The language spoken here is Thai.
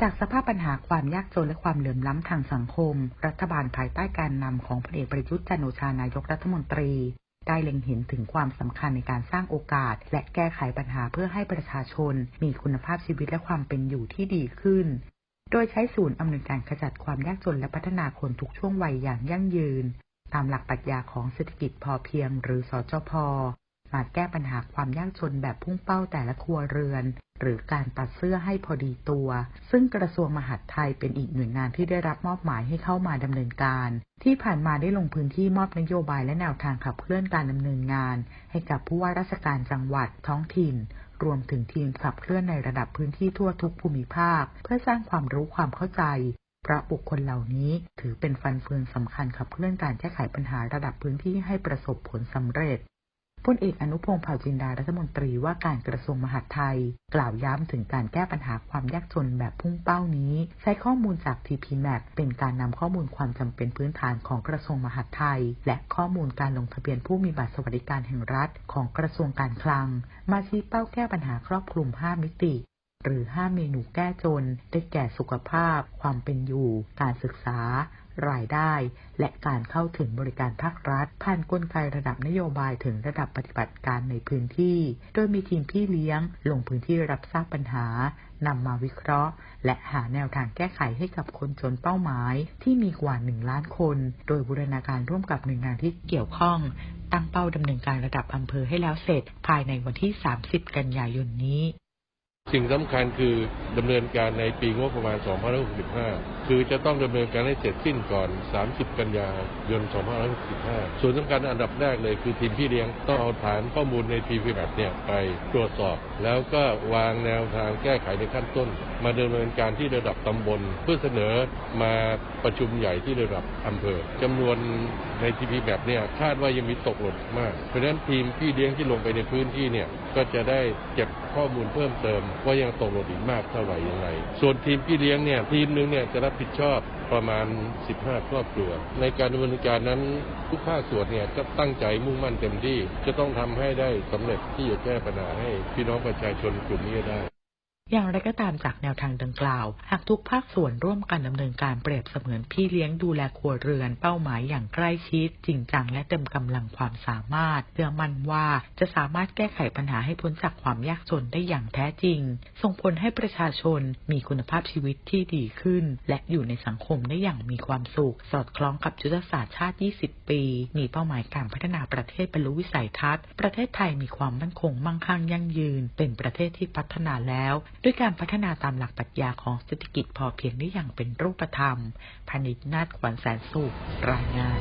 จากสภาพปัญหาความยากจนและความเหลื่อมล้ำทางสังคม รัฐบาลภายใต้การนำของพลเอกประยุทธ์จันโอชานายกรัฐมนตรี ได้เล็งเห็นถึงความสำคัญในการสร้างโอกาส และแก้ไขปัญหาเพื่อให้ประชาชน มีคุณภาพชีวิตและความเป็นอยู่ที่ดีขึ้น โดยใช้ศูนย์อำนวยการขจัดความยากจนและพัฒนาคนทุกช่วงวัยอย่างยั่งยืน ตามหลักปรัชญาของเศรษฐกิจพอเพียง หรือสจพมาแก้ปัญหาความยากจนแบบพุ่งเป้าแต่ละครัวเรือน หรือการตัดเสื้อให้พอดีตัว ซึ่งกระทรวงมหาดไทยเป็นอีกหน่วยงานที่ได้รับมอบหมายให้เข้ามาดำเนินการ ที่ผ่านมาได้ลงพื้นที่มอบนโยบายและแนวทางขับเคลื่อนการดำเนินงาน ให้กับผู้ว่าราชการจังหวัดท้องถิ่น รวมถึงทีมขับเคลื่อนในระดับพื้นที่ทั่วทุกภูมิภาค เพื่อสร้างความรู้ความเข้าใจเพราะบุคคลเหล่านี้ถือเป็นฟันเฟืองสำคัญขับเคลื่อนการแก้ไขปัญหาระดับพื้นที่ให้ประสบผลสำเร็จ พลเอกอนุพงศ์เผ่าจินดารัฐมนตรีว่าการกระทรวงมหาดไทย กล่าวย้ำถึงการแก้ปัญหาความยากจนแบบพุ่งเป้านี้ ใช้ข้อมูลจาก TPMAP เป็นการนำข้อมูลความจำเป็นพื้นฐานของกระทรวงมหาดไทย และข้อมูลการลงทะเบียนผู้มีบัตรสวัสดิการแห่งรัฐของกระทรวงการคลัง มาชี้เป้าแก้ปัญหาครอบคลุม 5 มิติ หรือ 5 เมนูแก้จน ได้แก่สุขภาพ ความเป็นอยู่ การศึกษา รายได้ และการเข้าถึงบริการภาครัฐ ผ่านกลไกระดับนโยบายถึงระดับปฏิบัติการในพื้นที่ โดยมีทีมพี่เลี้ยง ลงพื้นที่รับทราบปัญหานำมาวิเคราะห์ และหาแนวทางแก้ไขให้กับคนจนเป้าหมาย ที่มีกว่า 1 ล้านคน โดยบูรณาการร่วมกับหน่วยงานที่เกี่ยวข้อง ตั้งเป้าดำเนินการระดับอำเภอให้แล้วเสร็จ ภายในวันที่ 30 กันยายนนี้ สิ่งสำคัญคือดำเนินการในปีงบประมาณ 2565 คือจะต้องดำเนินการให้เสร็จสิ้นก่อน 30 กันยายน 2565 ส่วนสำคัญอันดับแรกเลยคือทีมพี่เลี้ยงต้องเอาฐานข้อมูลในทีวีแบบเนี่ยไปตรวจสอบ แล้วก็วางแนวทางแก้ไขในขั้นต้น มาดำเนินการที่ระดับตำบล เพื่อเสนอมาประชุมใหญ่ที่ระดับอำเภอจำนวนในทีพีแบบเนี่ยคาดว่ายังมีตกหล่นมาก เพราะฉะนั้นทีมพี่เลี้ยงที่ลงไปในพื้นที่เนี่ยก็จะได้เก็บข้อมูลเพิ่มเติมว่ายังตกหล่นอีกมากเท่าไหร่ยังไง ส่วนทีมพี่เลี้ยงเนี่ยทีมหนึงเนี่ยจะรับผิดชอบประมาณ 15 ครอบครัว ในการดำเนินการนั้นทุกภาคส่วนเนี่ยก็ตั้งใจมุ่งมั่นเต็มที่ จะต้องทำให้ได้สำเร็จที่จะแก้ปัญหาให้พี่น้องประชาชนกลุ่มนี้ได้ อย่างไรก็ตามจากแนวทางดังกล่าว หากทุกภาคส่วนร่วมกันดำเนินการเปรียบเสมือนพี่เลี้ยงดูแลครัวเรือนเป้าหมายอย่างใกล้ชิด จริงจังและเต็มกำลังความสามารถเพื่อมั่นว่าจะสามารถแก้ไขปัญหาให้พ้นจากความยากจนได้อย่างแท้จริง ส่งผลให้ประชาชนมีคุณภาพชีวิตที่ดีขึ้น และอยู่ในสังคมได้อย่างมีความสุข สอดคล้องกับยุทธศาสตร์ชาติ 20 ปี มีเป้าหมายการพัฒนาประเทศบรรลุวิสัยทัศน์ ประเทศไทยมีความมั่นคงมั่งคั่งยั่งยืน เป็นประเทศที่พัฒนาแล้วด้วยการพัฒนาตามหลักปรัชญาของเศรษฐกิจพอเพียงได้อย่างเป็นรูปธรรมพนิชนาฏขวัญแสนสุขรายงาน